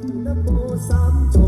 งนโมสามจบ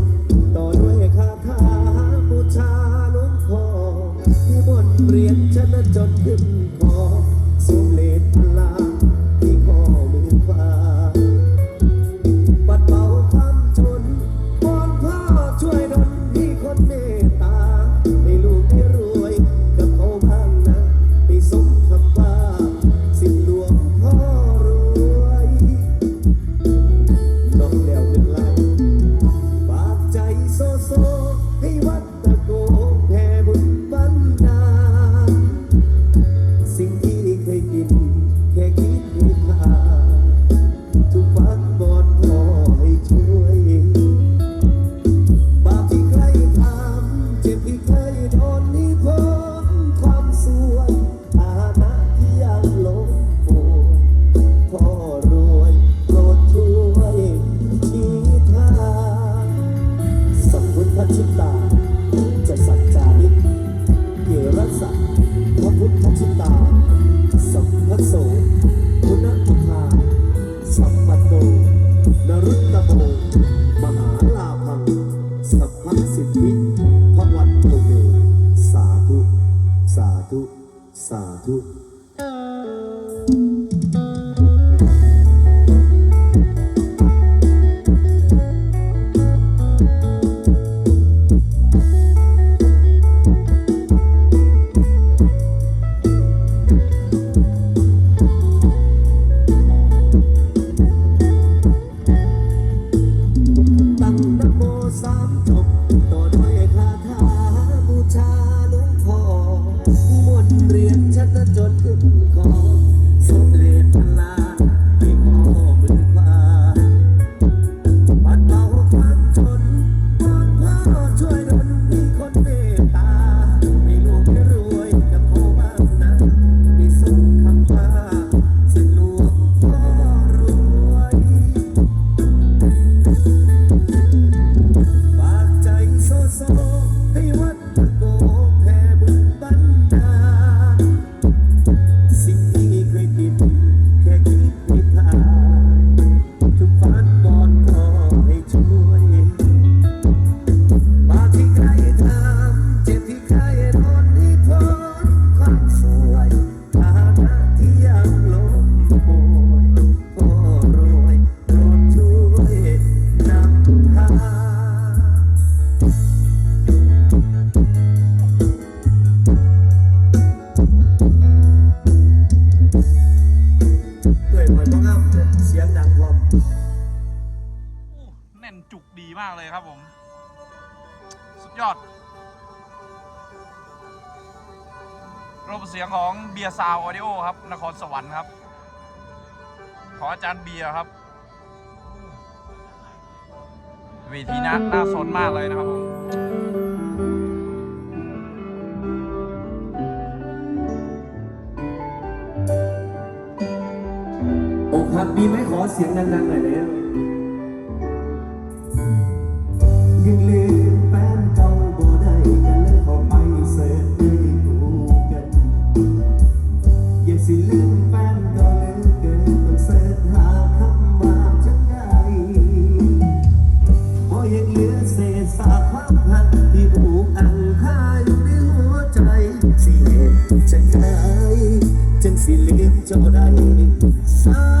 รุตพงศ์มหาลาภังสัพสิทธิพระวันโตเม สาธุ สาธุ สาธุ มากเลยครับผม สุดยอดระบบเสียงของเบียร์ซาวออดิโอครับ นครสวรรค์ครับ ขออาจารย์เบียร์ครับวีทีน่าน่าสนมากเลยนะครับผมอกหักมีไหมขอเสียงดังๆหน่อยเลย ยังลืมแฟนเกาบ่ได้กัเลยเข้าไปเสร์ชเลยดูกันย่าสิลืมแฟนก่ลืมเกินต้องเสิร์ชหาคำว่าจังไงบ่ยังเหลือเศษสาความหักที่ผูกอังคาอยู่ในหัวใจสิเหชังจังสิลืมเจ้าได้สา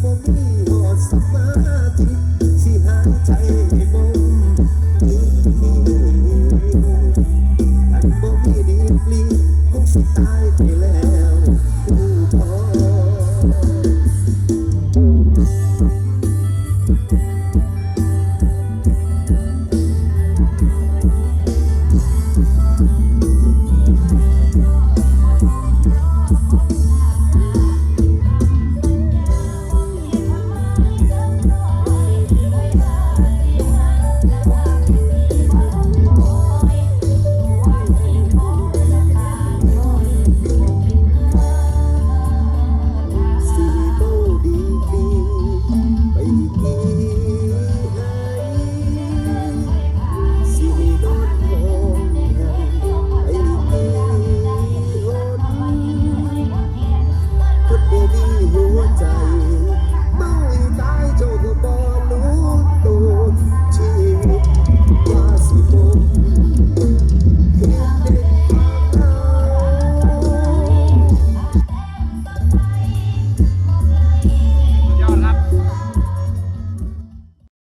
ปลิงคงตายไปแล้ว